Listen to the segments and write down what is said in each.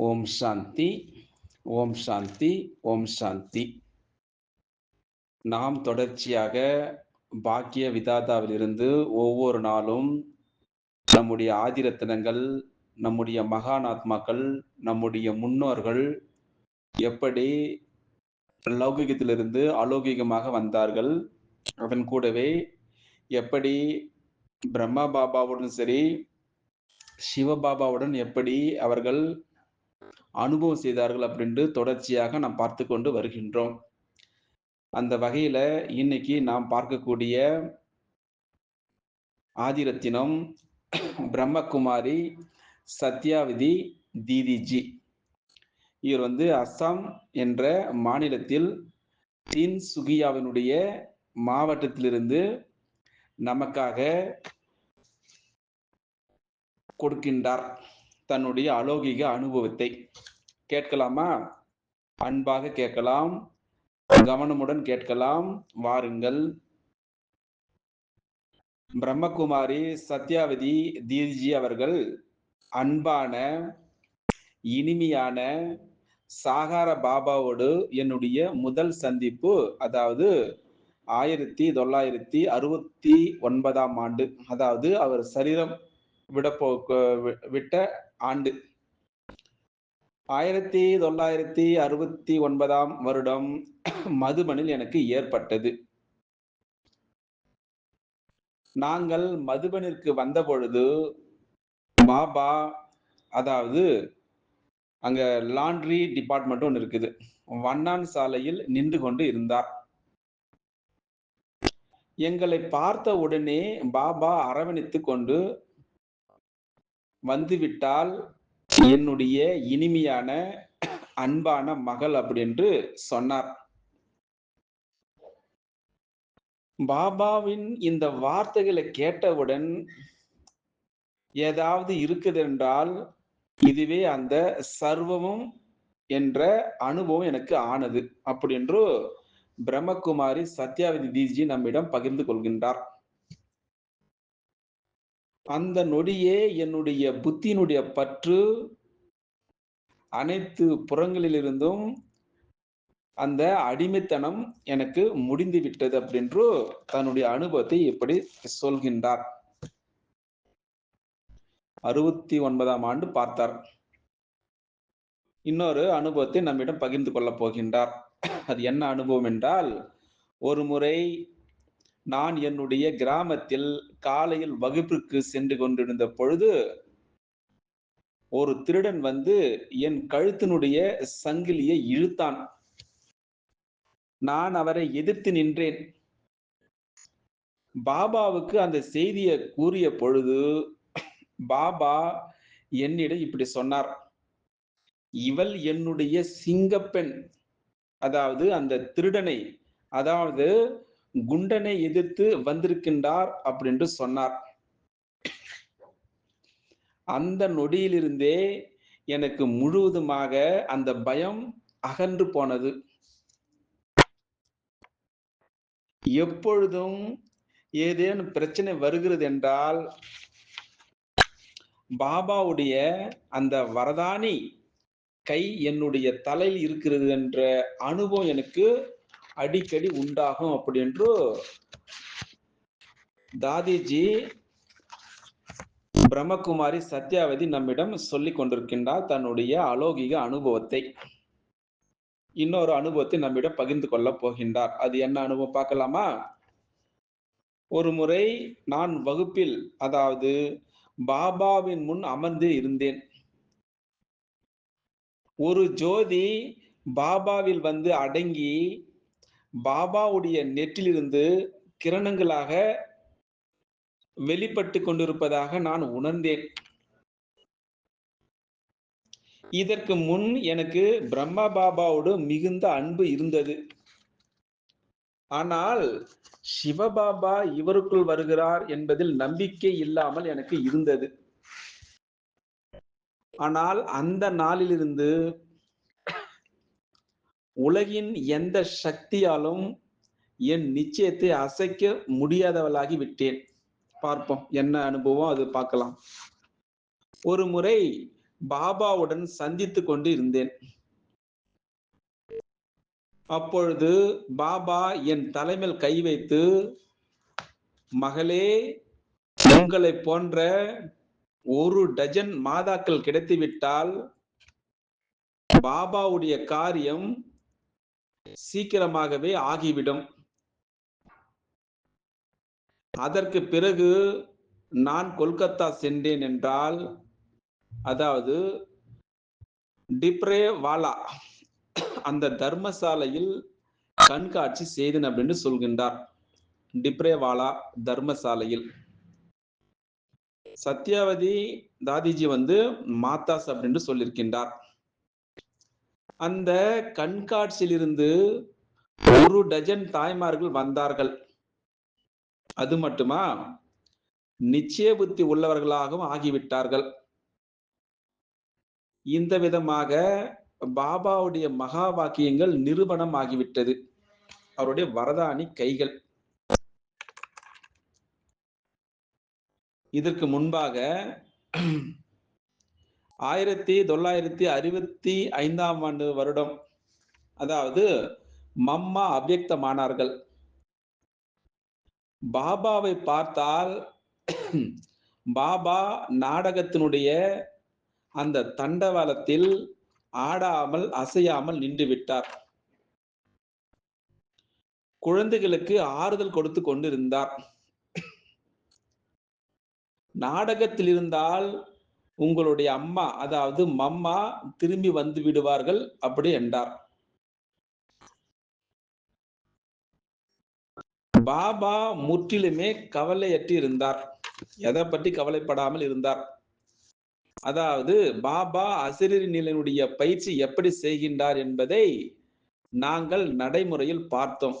ஓம் சாந்தி ஓம் சாந்தி ஓம் சாந்தி. நாம் தொடர்ச்சியாக பாக்கிய விதாதாவிலிருந்து ஒவ்வொரு நாளும் நம்முடைய ஆதிரத்தினங்கள் நம்முடைய மகானாத்மாக்கள் நம்முடைய முன்னோர்கள் எப்படி லௌகிகத்திலிருந்து அலௌகிகமாக வந்தார்கள் அதன் கூடவே எப்படி பிரம்மா பாபாவுடன் சரி சிவபாபாவுடன் எப்படி அவர்கள் அனுபவம் செய்தார்கள் அப்படின்ட்டு தொடர்ச்சியாக நாம் பார்த்து கொண்டு வருகின்றோம். அந்த வகையில இன்னைக்கு நாம் பார்க்கக்கூடிய ஆதிரத்தினம் பிரம்மகுமாரி சத்யாவதி தீதிஜி. இவர் வந்து அஸ்ஸாம் என்ற மாநிலத்தில் தீன் சுகியாவினுடைய மாவட்டத்திலிருந்து நமக்காக கொடுக்கின்றார். தன்னுடைய அலௌகிக அனுபவத்தை கேட்கலாமா? அன்பாக கேட்கலாம். கவனமுடன் கேட்கலாம். வாருங்கள். பிரம்மகுமாரி சத்யாவதி தீர்ஜி அவர்கள் அன்பான இனிமையான சாகார பாபாவோடு என்னுடைய முதல் சந்திப்பு அதாவது ஆயிரத்தி தொள்ளாயிரத்தி அறுபத்தி ஒன்பதாம் ஆண்டு. அதாவது அவர் சரீரம் விடப்போ விட்ட ஆண்டு. ஆயிரத்தி தொள்ளாயிரத்தி அறுபத்தி ஒன்பதாம் வருடம் மதுபனில் எனக்கு ஏற்பட்டது. நாங்கள் மதுபனிற்கு வந்த பொழுது பாபா அதாவது அங்க லாண்ட்ரி டிபார்ட்மெண்ட் ஒன்று இருக்குது. வண்ணான் சாலையில் நின்று கொண்டு இருந்தார். எங்களை பார்த்த உடனே பாபா அரவணைத்து கொண்டு வந்துவிட்டால் என்னுடைய இனிமையான அன்பான மகள் அப்படின்று சொன்னார். பாபாவின் இந்த வார்த்தைகளை கேட்டவுடன் ஏதாவது இருக்குது என்றால் இதுவே அந்த சர்வமும் என்ற அனுபவம் எனக்கு ஆனது அப்படி என்று பிரம்மகுமாரி சத்யாவதி தீஜி நம்மிடம் பகிர்ந்து கொள்கின்றார். அந்த நொடியே என்னுடைய புத்தியினுடைய பற்று அனைத்து புறங்களிலிருந்தும் அந்த அடிமைத்தனம் எனக்கு முடிந்து விட்டது அப்படின்று தன்னுடைய அனுபவத்தை இப்படி சொல்கின்றார். அறுபத்தி ஒன்பதாம் ஆண்டு பார்த்தார். இன்னொரு அனுபவத்தை நம்மிடம் பகிர்ந்து கொள்ளப் போகின்றார். அது என்ன அனுபவம் என்றால் ஒரு முறை நான் என்னுடைய கிராமத்தில் காலையில் வகுப்பிற்கு சென்று கொண்டிருந்த பொழுது ஒரு திருடன் வந்து என் கழுத்தினுடைய சங்கிலியை இழுத்தான். நான் அவரை எதிர்த்து நின்றேன். பாபாவுக்கு அந்த செய்தியை கூறிய பொழுது பாபா என்னிடம் இப்படி சொன்னார். இவள் என்னுடைய சிங்கப்பெண் அதாவது அந்த திருடனை அதாவது குண்டனை எதிர்த்து வந்திருக்கின்றார் அப்படின்னு சொன்னார். அந்த நொடியிலிருந்தே எனக்கு முழுவதுமாக அந்த பயம் அகன்று போனது. எப்பொழுதும் ஏதேனும் பிரச்சனை வருகிறது என்றால் பாபாவுடைய அந்த வரதானி கை என்னுடைய தலையில் இருக்கிறது என்ற அனுபவம் எனக்கு அடிக்கடி உண்டாகும் அப்படி என்று தாதிஜி பிரம்மகுமாரி சத்யாவதி நம்மிடம் சொல்லிக் கொண்டிருக்கின்றார் தன்னுடைய அலோகிக அனுபவத்தை. இன்னொரு அனுபவத்தை நம்மிடம் பகிர்ந்து கொள்ள போகின்றார். அது என்ன அனுபவம் பார்க்கலாமா? ஒரு முறை நான் வகுப்பில் அதாவது பாபாவின் முன் அமர்ந்து இருந்தேன். ஒரு ஜோதி பாபாவில் வந்து அடங்கி பாபாவுடைய நெற்றிலிருந்து கிரணங்களாக வெளிப்பட்டு கொண்டிருப்பதாக நான் உணர்ந்தேன். இதற்கு முன் எனக்கு பிரம்மா பாபாவோடு மிகுந்த அன்பு இருந்தது. ஆனால் சிவபாபா இவருக்குள் வருகிறார் என்பதில் நம்பிக்கை இல்லாமல் எனக்கு இருந்தது. ஆனால் அந்த நாளிலிருந்து உலகின் எந்த சக்தியாலும் என் நிச்சயத்தை அசைக்க முடியாதவளாகி விட்டேன். பார்ப்போம் என்ன அனுபவம்? அது பார்க்கலாம். ஒரு முறை பாபாவுடன் சந்தித்து கொண்டு இருந்தேன் அப்பொழுது பாபா என் தலைமையில் கை வைத்து மகளே உங்களை போன்ற ஒரு டஜன் மாதாக்கள் கிடைத்துவிட்டால் பாபாவுடைய காரியம் சீக்கிரமாகவே ஆகிவிடும். அதற்கு பிறகு நான் கொல்கத்தா சென்றேன் என்றால் அதாவது டிப்ரே வாலா அந்த தர்மசாலையில் கண்காட்சி செய்தேன் அப்படின்னு சொல்கின்றார். டிப்ரேவாலா தர்மசாலையில். சத்யாவதி தாதிஜி வந்து மாதாஸ் அப்படின்னு சொல்லியிருக்கின்றார். அந்த கண்காட்சியிலிருந்து ஒரு டஜன் தாய்மார்கள் வந்தார்கள். அது மட்டுமா? நிச்சய புத்தி உள்ளவர்களாகவும் ஆகிவிட்டார்கள். இந்த விதமாக பாபாவுடைய மகா வாக்கியங்கள் நிரூபணம் ஆகிவிட்டது. அவருடைய வரதானி கைகள். இதற்கு முன்பாக ஆயிரத்தி தொள்ளாயிரத்தி அறுபத்தி ஐந்தாம் ஆண்டு வருடம். அதாவது மம்மா அபியக்தமானார்கள் பாபாவை பார்த்தால் பாபா நாடகத்தினுடைய அந்த தண்டவாளத்தில் ஆடாமல் அசையாமல் நின்று விட்டார் குழந்தைகளுக்கு ஆறுதல் கொடுத்து கொண்டிருந்தார். நாடகத்தில் இருந்தால் உங்களுடைய அம்மா அதாவது மம்மா திரும்பி வந்து விடுவார்கள் அப்படி என்றார். பாபா முற்றிலுமே கவலையற்றி இருந்தார். எதை பற்றி கவலைப்படாமல் இருந்தார்? அதாவது பாபா அசிரியர் நிலையினுடைய பயிற்சி எப்படி செய்கின்றார் என்பதை நாங்கள் நடைமுறையில் பார்த்தோம்.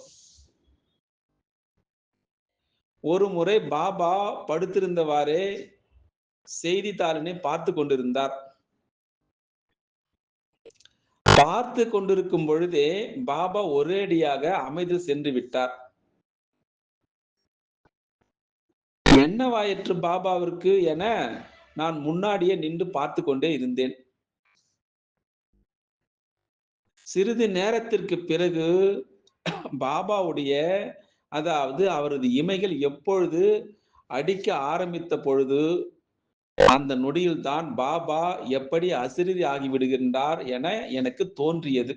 ஒரு முறை பாபா படுத்திருந்தவாறே செய்தித்தாளினை பார்த்து கொண்டிருந்தார். பார்த்து கொண்டிருக்கும் பொழுதே பாபா ஒரேடியாக அமைதி சென்று விட்டார். என்னவாயிற்று பாபாவிற்கு என நான் முன்னாடியே நின்று பார்த்து கொண்டே இருந்தேன். சிறிது நேரத்திற்கு பிறகு பாபாவுடைய அதாவது அவரது இமைகள் எப்பொழுது அடிக்க ஆரம்பித்த பொழுது அந்த நொடியில் தான் பாபா எப்படி அசிறுதி ஆகிவிடுகின்றார் என எனக்கு தோன்றியது.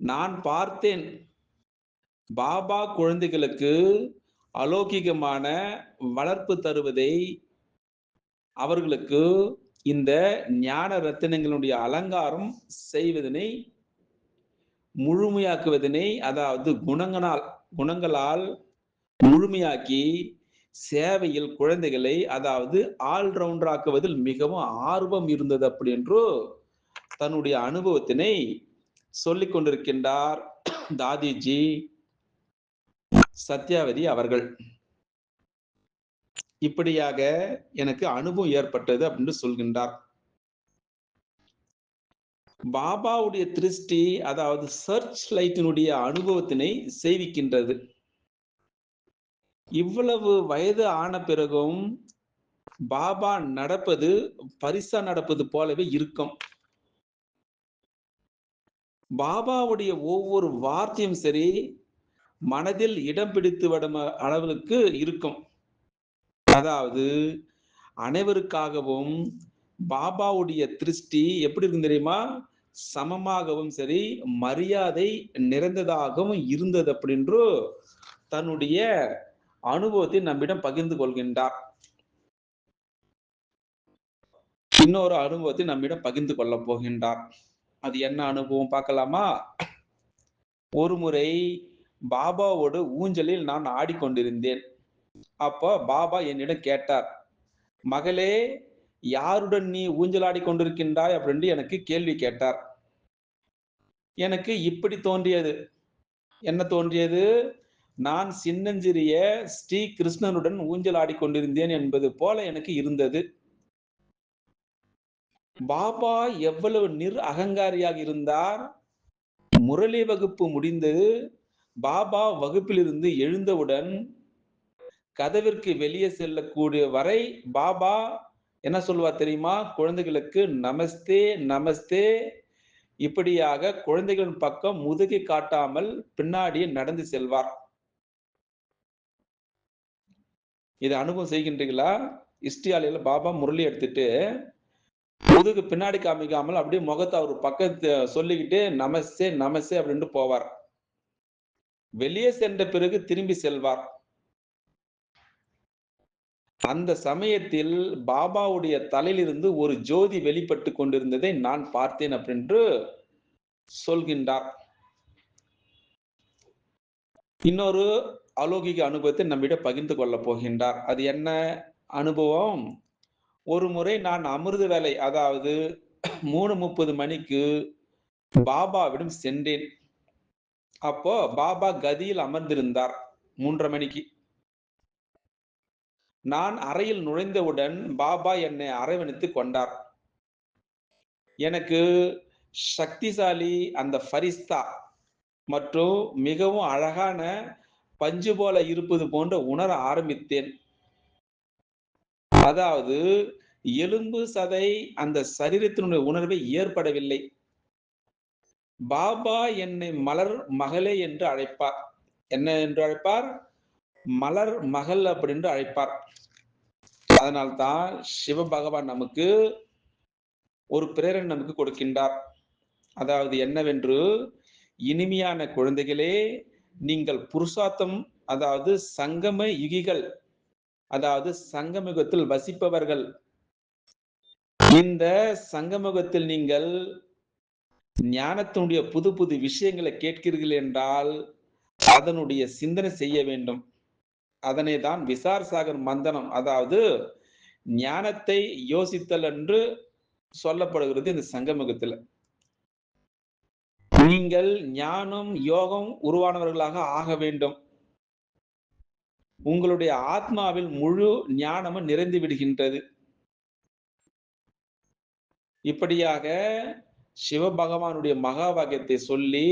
நான் பார்த்தேன். பாபா குழந்தைகளுக்கு அலௌகிகமான வளர்ப்பு தருவதை அவர்களுக்கு இந்த ஞான ரத்தினங்களுடைய அலங்காரம் செய்வதனை முழுமையாக்குவதனை அதாவது குணங்களால் குணங்களால் முழுமையாக்கி சேவையில் குழந்தைகளை அதாவது ஆல்ரவுண்டர் ஆக்குவதில் மிகவும் ஆர்வம் இருந்தது அப்படி என்று தன்னுடைய அனுபவத்தினை சொல்லிக் கொண்டிருக்கின்றார் தாதிஜி சத்யாவதி அவர்கள். இப்படியாக எனக்கு அனுபவம் ஏற்பட்டது அப்படின்னு சொல்கின்றார். பாபாவுடைய திருஷ்டி அதாவது சர்ச் லைட்டினுடைய அனுபவத்தினை செய்விக்கின்றது. இவ்வளவு வயது ஆன பிறகும் பாபா நடப்பது பரிசா நடப்பது போலவே இருக்கும். பாபாவுடைய ஒவ்வொரு வார்த்தையும் சரி மனதில் இடம் பிடித்து விடும் அளவுக்கு இருக்கும். அதாவது அனைவருக்காகவும் பாபாவுடைய திருஷ்டி எப்படி இருக்கும் தெரியுமா? சமமாகவும் சரி மரியாதை நிறைந்ததாகவும் இருந்தது அப்படின்று தன்னுடைய அனுபவத்தை நம்மிடம் பகிர்ந்து கொள்கின்றார். இன்னொரு அனுபவத்தை நம்மிடம் பகிர்ந்து கொள்ள போகின்றார். அது என்ன அனுபவம் பார்க்கலாமா? ஒரு முறை பாபாவோடு ஊஞ்சலில் நான் ஆடிக்கொண்டிருந்தேன். அப்போ பாபா என்னிடம் கேட்டார் மகளே யாருடன் நீ ஊஞ்சலாடி கொண்டிருக்கின்றாய்? அப்படின்னு எனக்கு கேள்வி கேட்டார். எனக்கு இப்படி தோன்றியது. என்ன தோன்றியது? நான் சின்னஞ்சிறிய ஸ்ரீ கிருஷ்ணனுடன் ஊஞ்சலாடி கொண்டிருந்தேன் என்பது போல எனக்கு இருந்தது. பாபா எவ்வளவு நிர் அகங்காரியாக இருந்தார்? முரளி வகுப்பு முடிந்தது. பாபா வகுப்பிலிருந்து எழுந்தவுடன் கதவிற்கு வெளியே செல்லக்கூடிய வரை பாபா என்ன சொல்லுவார் தெரியுமா? குழந்தைகளுக்கு நமஸ்தே நமஸ்தே. இப்படியாக குழந்தைகளின் பக்கம் முதுகி காட்டாமல் பின்னாடியே நடந்து செல்வார். இதை அனுபவம் செய்கின்றீங்களா இஷ்டியாலையில் பாபா முரளி எடுத்துட்டு முதுகு பின்னாடி காமிக்காமல் அப்படியே முகத்தை அவர் பக்கத்து சொல்லிக்கிட்டு நமசே நமசே அப்படின்ட்டு போவார். வெளியே சென்ற பிறகு திரும்பி செல்வார். அந்த சமயத்தில் பாபாவுடைய தலையிலிருந்து ஒரு ஜோதி வெளிப்பட்டு கொண்டிருந்ததை நான் பார்த்தேன் அப்படின்று சொல்கின்றார். இன்னொரு அலௌகிக அனுபவத்தை நம்மிடம் பகிர்ந்து கொள்ள போகின்றார். அது என்ன அனுபவம்? ஒரு முறை நான் அமிர்த வேலை அதாவது மூணு முப்பது மணிக்கு பாபாவிடம் சென்றேன். அப்போ பாபா கதியில் அமர்ந்திருந்தார் மூன்றரை மணிக்கு. நான் அறையில் நுழைந்தவுடன் பாபா என்னை அரவணைத்து கொண்டார். எனக்கு சக்திசாலி அந்த ஃபரிஸ்தா மற்றும் மிகவும் அழகான பஞ்சு போல இருப்பது போன்ற உணர ஆரம்பித்தேன். அதாவது எலும்பு சதை அந்த சரீரத்தினுடைய உணர்வை ஏற்படவில்லை. பாபா என்னை மலர் மகளே என்று அழைப்பார். என்ன என்று அழைப்பார்? மலர் மகள் அப்படின்னு அழைப்பார். அதனால்தான் சிவ பகவான் நமக்கு ஒரு பிரேரணை நமக்கு கொடுக்கின்றார். அதாவது என்னவென்று? இனிமையான குழந்தைகளே நீங்கள் புருஷார்த்தம் அதாவது சங்கம யுகிகள் அதாவது சங்கமுகத்தில் வசிப்பவர்கள். இந்த சங்கமுகத்தில் நீங்கள் ஞானத்தினுடைய புது புது விஷயங்களை கேட்கிறீர்கள் என்றால் அதனுடைய சிந்தனை செய்ய வேண்டும். அதனை தான் விசார் சாகர் மந்தனம் அதாவது ஞானத்தை யோசித்தல் என்று சொல்லப்படுகிறது இந்த சங்கமுகத்தில் நீங்கள் ஞானம் யோகம் உருவானவர்களாக ஆக வேண்டும். உங்களுடைய ஆத்மாவில் முழு ஞானமும் நிறைந்து விடுகின்றது. இப்படியாக சிவபகவானுடைய மகா வாக்கியத்தை சொல்லி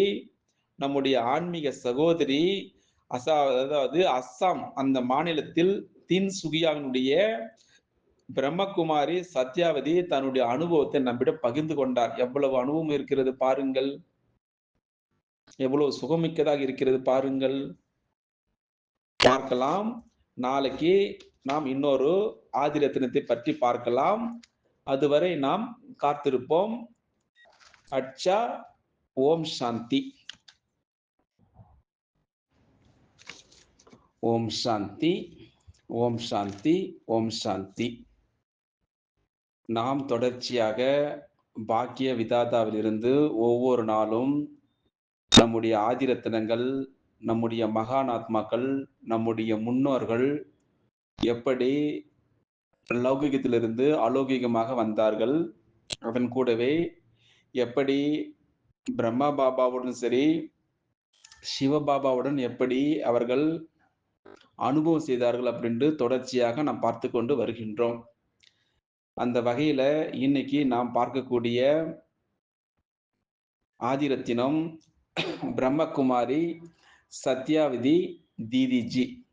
நம்முடைய ஆன்மீக சகோதரி அசா அதாவது அஸ்ஸாம் அந்த மாநிலத்தில் தின் சுகியாவினுடைய பிரம்மகுமாரி சத்யாவதி தன்னுடைய அனுபவத்தை நம்மிடம் பகிர்ந்து கொண்டார். எவ்வளவு அனுபவம் இருக்கிறது பாருங்கள். எவ்வளவு சுகமிக்கதாக இருக்கிறது பாருங்கள். பார்க்கலாம். நாளைக்கு நாம் இன்னொரு ஆதிரத்தினத்தை பற்றி பார்க்கலாம். அதுவரை நாம் காத்திருப்போம். அச்சா ஓம் சாந்தி. ஓம் சாந்தி ஓம் சாந்தி ஓம் சாந்தி. நாம் தொடர்ச்சியாக பாக்கிய விதாதாவிலிருந்து ஒவ்வொரு நாளும் நம்முடைய ஆதிரத்தினங்கள் நம்முடைய மகானாத்மாக்கள் நம்முடைய முன்னோர்கள் எப்படி லௌகிகத்திலிருந்து அலௌகிகமாக வந்தார்கள்? அதன் கூடவே எப்படி பிரம்மா பாபாவுடன் சரி சிவபாபாவுடன் எப்படி அவர்கள் அனுபவம் செய்தார்கள் அப்படின்ட்டு தொடர்ச்சியாக நாம் பார்த்து கொண்டு வருகின்றோம். அந்த வகையில இன்னைக்கு நாம் பார்க்கக்கூடிய ஆதிரத்தினம் பிரம்மகுமாரி சத்யாவதி தீதிஜி.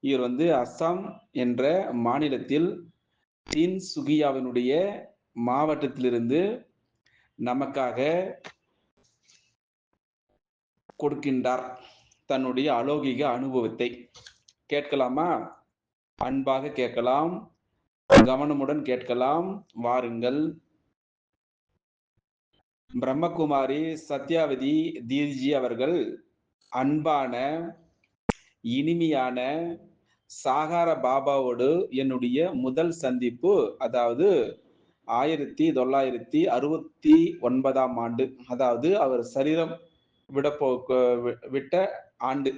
இவர் வந்து அஸ்ஸாம் என்ற மாநிலத்தில் தீன் சுகியாவினுடைய மாவட்டத்திலிருந்து நமக்காக கொடுக்கின்றார். தன்னுடைய அலௌகிக அனுபவத்தை. கேட்கலாமா? அன்பாக கேட்கலாம். கவனமுடன் கேட்கலாம். வாருங்கள். பிரம்மகுமாரி சத்யாவதி தீர்ஜி அவர்கள் அன்பான இனிமையான சாகார பாபாவோடு என்னுடைய முதல் சந்திப்பு அதாவது ஆயிரத்தி தொள்ளாயிரத்தி அறுபத்தி ஒன்பதாம் ஆண்டு அதாவது அவர் சரீரம் விட விட்ட ஆண்டு.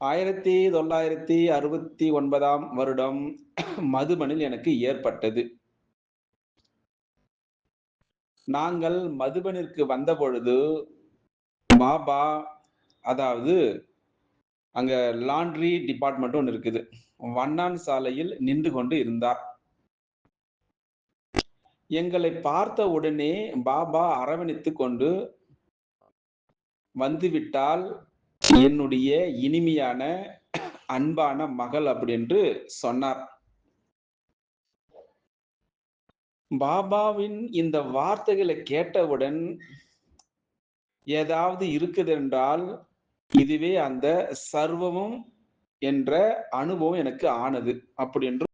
ஆயிரத்தி தொள்ளாயிரத்தி அறுபத்தி ஒன்பதாம் வருடம் மதுபனில் எனக்கு ஏற்பட்டது. நாங்கள் மதுபனிற்கு வந்த பொழுது பாபா அதாவது அங்க லாண்ட்ரி டிபார்ட்மெண்ட் ஒன்று இருக்குது. வண்ணான் சாலையில் நின்று கொண்டு இருந்தார். எங்களை பார்த்த உடனே பாபா அரவணைத்து கொண்டு வந்துவிட்டால் என்னுடைய இனிமையான அன்பான மகள் அப்படி என்று சொன்னார். பாபாவின் இந்த வார்த்தைகளை கேட்டவுடன் ஏதாவது இருக்குது என்றால் இதுவே அந்த சர்வமும் என்ற அனுபவம் எனக்கு ஆனது அப்படி என்று